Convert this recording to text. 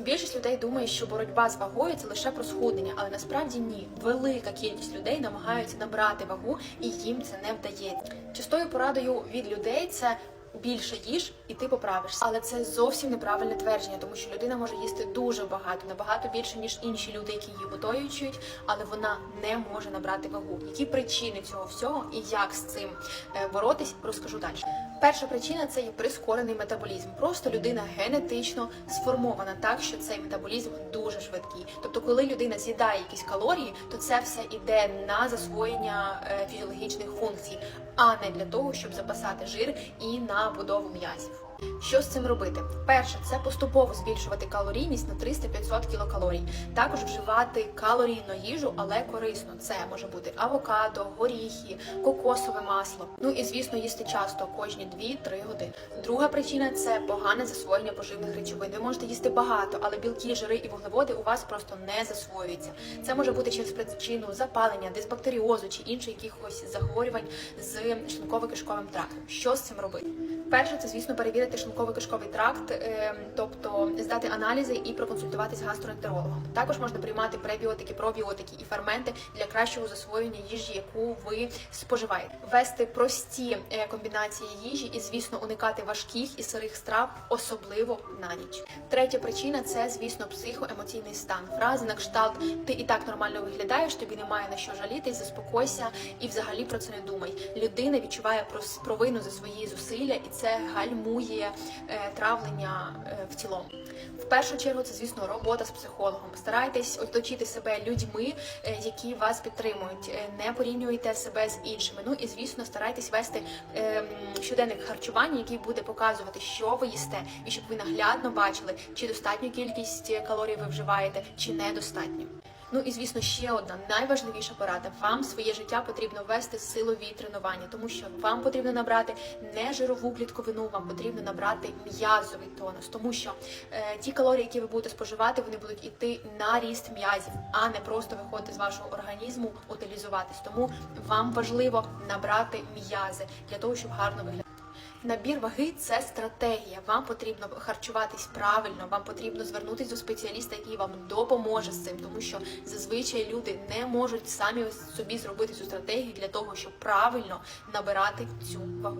Більшість людей думає, що боротьба з вагою це лише про схуднення, але насправді ні. Велика кількість людей намагаються набрати вагу, і їм це не вдається. Частою порадою від людей це. Більше їж і ти поправишся, але це зовсім неправильне твердження, тому що людина може їсти дуже багато, набагато більше ніж інші люди, які її отоюють, але вона не може набрати вагу. Які причини цього всього і як з цим е, боротись, розкажу далі. Перша причина це є прискорений метаболізм. Просто людина генетично сформована так, що цей метаболізм дуже швидкий. Тобто, коли людина з'їдає якісь калорії, то це все іде на засвоєння е, фізіологічних функцій, а не для того, щоб запасати жир і на будову м'язів. Що з цим робити? Перше, це поступово збільшувати калорійність на 300-500 кілокалорій. Також вживати калорійну їжу, але корисно. Це може бути авокадо, горіхи, кокосове масло. Ну і звісно, їсти часто кожні 2-3 години. Друга причина це погане засвоєння поживних речовин. Ви можете їсти багато, але білки, жири і вуглеводи у вас просто не засвоюються. Це може бути через причину запалення, дисбактеріозу чи інших якихось захворювань з шлунково-кишковим трактом. Що з цим робити? Перше, це звісно перевірити шлунково-кишковий тракт, е, тобто здати аналізи і проконсультуватись з гастроентерологом. Також можна приймати пребіотики, пробіотики і ферменти для кращого засвоєння їжі, яку ви споживаєте. Вести прості е, комбінації їжі і, звісно, уникати важких і сирих страв, особливо на ніч. Третя причина це, звісно, психоемоційний стан. Фрази на кшталт ти і так нормально виглядаєш, тобі немає на що жалітись, заспокойся і взагалі про це не думай. Людина відчуває провину за свої зусилля, і це гальмує е, травлення е, в цілому. В першу чергу це, звісно, робота з психологом. Старайтесь оточити себе людьми, е, які вас підтримують. Не порівнюйте себе з іншими. Ну і звісно, старайтесь вести щоденник харчування, який буде показувати, що ви їсте, і щоб ви наглядно бачили, чи достатню кількість калорій ви вживаєте, чи недостатньо. Ну і звісно, ще одна найважливіша порада. Вам своє життя потрібно вести силові тренування, тому що вам потрібно набрати не жирову клітковину, вам потрібно набрати м'язовий тонус, тому що е, ті калорії, які ви будете споживати, вони будуть іти на ріст м'язів, а не просто виходити з вашого організму, утилізуватись. Тому вам важливо набрати м'язи для того, щоб гарно виглядати. Набір ваги це стратегія. Вам потрібно харчуватись правильно, вам потрібно звернутися до спеціаліста, який вам допоможе з цим, тому що зазвичай люди не можуть самі собі зробити цю стратегію для того, щоб правильно набирати цю вагу.